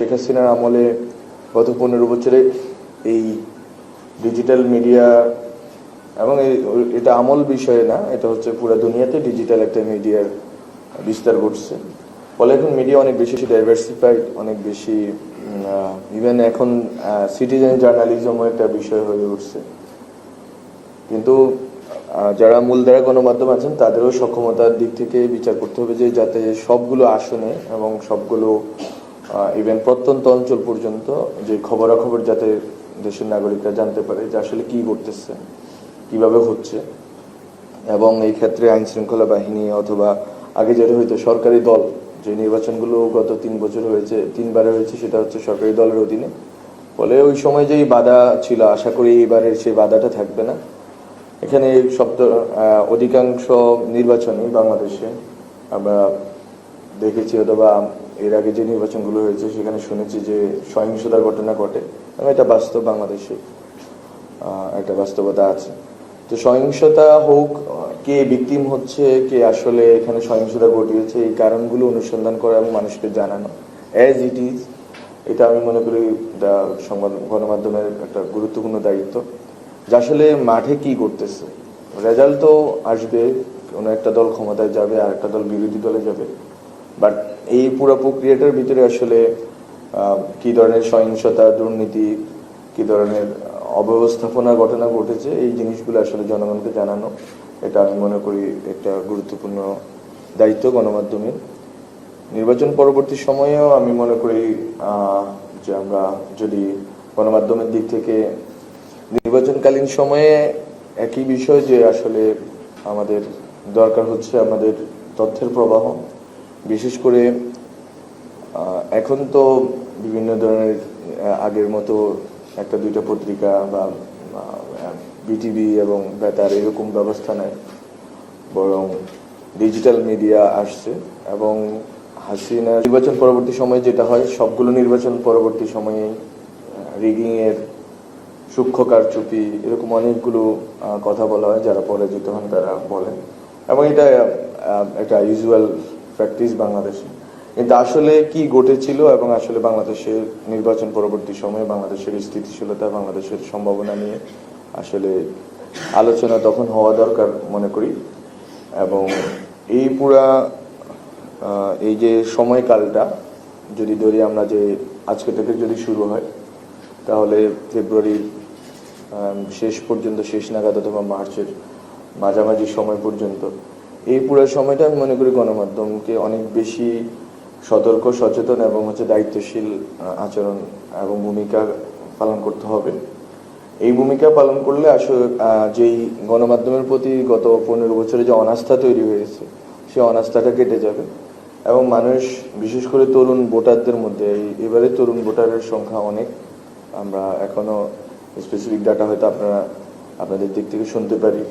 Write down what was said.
শেখ হাসিনার আমলে গত পনেরো বছরে এই ডিজিটাল মিডিয়া এবং এটা আমল বিষয়ে না, এটা হচ্ছে পুরো দুনিয়াতে ডিজিটাল একটা মিডিয়ার বিস্তার ঘটছে। ফলে এখন মিডিয়া অনেক বেশি ডাইভার্সিফাইড অনেক বেশি ইভেন এখন সিটিজেন জার্নালিজমও একটা বিষয় হয়ে উঠছে। কিন্তু যারা মূলধারা গণমাধ্যম আছেন, তাদেরও সক্ষমতার দিক থেকে বিচার করতে হবে যে যাতে সবগুলো আসনে এবং সবগুলো ইভেন প্রত্যন্ত অঞ্চল পর্যন্ত যে খবরাখবর যাতে দেশের নাগরিকরা জানতে পারে যে আসলে কি ঘটতেছে কীভাবে হচ্ছে এবং এই ক্ষেত্রে আইন শৃঙ্খলা বাহিনী অথবা আগে যেটা হইতো সরকারি দল যে নির্বাচনগুলো গত তিন বছর হয়েছে তিনবারে হয়েছে সেটা হচ্ছে সরকারি দলের অধীনে। ফলে ওই সময় যেই বাধা ছিল আশা করি এবারের সেই বাধাটা থাকবে না। এখানে আহ, অধিকাংশ নির্বাচনই বাংলাদেশে আমরা দেখেছি অথবা এর আগে যে নির্বাচনগুলো হয়েছে, সেখানে শুনেছি যে সহিংসতার ঘটনা ঘটে। এবং এটা বাস্তব বাংলাদেশে একটা বাস্তবতা আছে। তো সহিংসতা হোক, কে ভিকটিম হচ্ছে, কে আসলে এখানে সহিংসতা ঘটিয়েছে, এই কারণগুলো অনুসন্ধান করা এবং মানুষকে জানানো। অ্যাজ ইট ইজ এটা আমি মনে করি সংবাদ, গণমাধ্যমের একটা গুরুত্বপূর্ণ দায়িত্ব। যে আসলে মাঠে কি করতেছে? রেজাল্ট তো আসবে, কোনো একটা দল ক্ষমতায় যাবে আর একটা দল বিরোধী দলে যাবে। বাট এই পুরো প্রক্রিয়াটার ভিতরে আসলে কি ধরনের সহিংসতা, দুর্নীতি, কি ধরনের অব্যবস্থাপনা ঘটনা ঘটেছে, এই জিনিসগুলো আসলে জনগণকে জানানো, এটা আমি মনে করি একটা গুরুত্বপূর্ণ দায়িত্ব গণমাধ্যমের। নির্বাচন পরবর্তী সময়েও আমি মনে করি যে আমরা যদি গণমাধ্যমের দিক থেকে নির্বাচনকালীন সময়ে একই বিষয় যে আসলে আমাদের দরকার হচ্ছে আমাদের তথ্যের প্রবাহ বিশেষ করে এখন তো বিভিন্ন ধরনের আগের মতো একটা দুইটা পত্রিকা বা বিটিভি এবং বেতার এরকম ব্যবস্থা নেই। বরং ডিজিটাল মিডিয়া আসছে এবং হাসিনা নির্বাচন পরবর্তী সময়ে যেটা হয়, সবগুলো নির্বাচন পরবর্তী সময়ে রিগিংয়ের সূক্ষ্ম কারচুপি এরকম অনেকগুলো কথা বলা হয়, যারা পরাজিত হন তারা বলেন। এবং এটা একটা ইউজুয়াল প্র্যাকটিস বাংলাদেশে। কিন্তু আসলে কি ঘটেছিল এবং আসলে বাংলাদেশের নির্বাচন পরবর্তী সময়ে বাংলাদেশের স্থিতিশীলতা, বাংলাদেশের সম্ভাবনা নিয়ে আসলে আলোচনা তখন হওয়া দরকার মনে করি। এবং এই পুরা এই যে সময়কালটা, যদি ধরি আমরা যে আজকে থেকে যদি শুরু হয়, তাহলে ফেব্রুয়ারির শেষ পর্যন্ত, শেষ নাগাদ অথবা মার্চের মাঝামাঝি সময় পর্যন্ত এই পুরো সময়টা আমি মনে করি গণমাধ্যমকে অনেক বেশি সতর্ক, সচেতন এবং হচ্ছে দায়িত্বশীল আচরণ এবং ভূমিকা পালন করতে হবে। এই ভূমিকা পালন করলে আসলে যেই গণমাধ্যমের প্রতি গত পনেরো বছরে যে অনাস্থা তৈরি হয়েছে, সেই অনাস্থাটা কেটে যাবে এবং মানুষ, বিশেষ করে তরুণ ভোটারদের মধ্যে এবারে তরুণ ভোটারের সংখ্যা অনেক। আমরা এখনও স্পেসিফিক ডাটা হয়তো আপনারা, আপনাদের দিক থেকে শুনতে পারি।